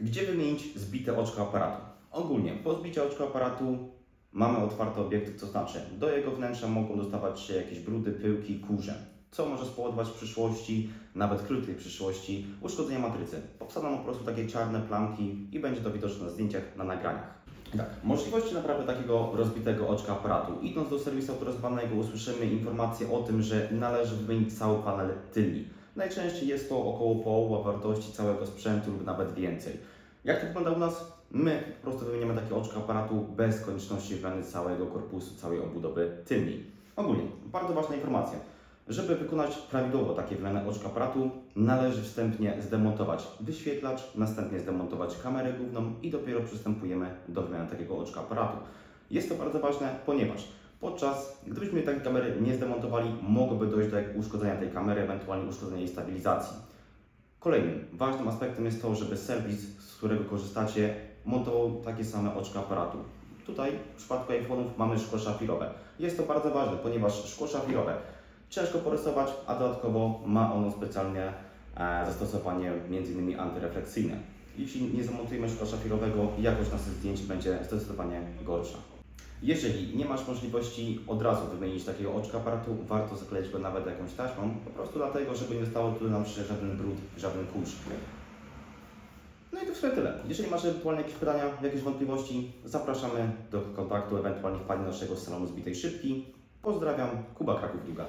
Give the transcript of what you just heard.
Gdzie wymienić zbite oczko aparatu? Ogólnie, po zbiciu oczka aparatu mamy otwarty obiektyw, to znaczy do jego wnętrza mogą dostawać się jakieś brudy, pyłki, kurze, co może spowodować w przyszłości, nawet krytej przyszłości, uszkodzenia matrycy. Powstaną po prostu takie czarne plamki i będzie to widoczne na zdjęciach, na nagraniach. Tak, możliwości naprawy takiego rozbitego oczka aparatu. Idąc do serwisu autoryzowanego usłyszymy informację o tym, że należy wymienić cały panel tylni. Najczęściej jest to około połowa wartości całego sprzętu lub nawet więcej. Jak to wygląda u nas? My po prostu wymieniamy takie oczko aparatu bez konieczności wymiany całego korpusu, całej obudowy tylni. Ogólnie, bardzo ważna informacja. Żeby wykonać prawidłowo takie wymianę oczka aparatu, należy wstępnie zdemontować wyświetlacz, następnie zdemontować kamerę główną i dopiero przystępujemy do wymiany takiego oczka aparatu. Jest to bardzo ważne, ponieważ podczas, gdybyśmy takiej kamery nie zdemontowali, mogłoby dojść do uszkodzenia tej kamery, ewentualnie uszkodzenia jej stabilizacji. Kolejnym ważnym aspektem jest to, żeby serwis, z którego korzystacie, montował takie same oczka aparatu. Tutaj w przypadku iPhone'ów mamy szkło szafirowe. Jest to bardzo ważne, ponieważ szkło szafirowe ciężko porysować, a dodatkowo ma ono specjalnie e, zastosowanie m.in. antyrefleksyjne. Jeśli nie zamontujemy szkła szafirowego, jakość naszych zdjęć będzie zdecydowanie gorsza. Jeżeli nie masz możliwości od razu wymienić takiego oczka aparatu, warto zakleić go nawet jakąś taśmą, po prostu dlatego, żeby nie zostało tu nam się żaden brud, żaden kurz. No i to w sumie tyle. Jeżeli masz ewentualnie jakieś pytania, jakieś wątpliwości, zapraszamy do kontaktu, ewentualnie wpadnie naszego salonu zbitej szybki. Pozdrawiam, Kuba Kraków Druga.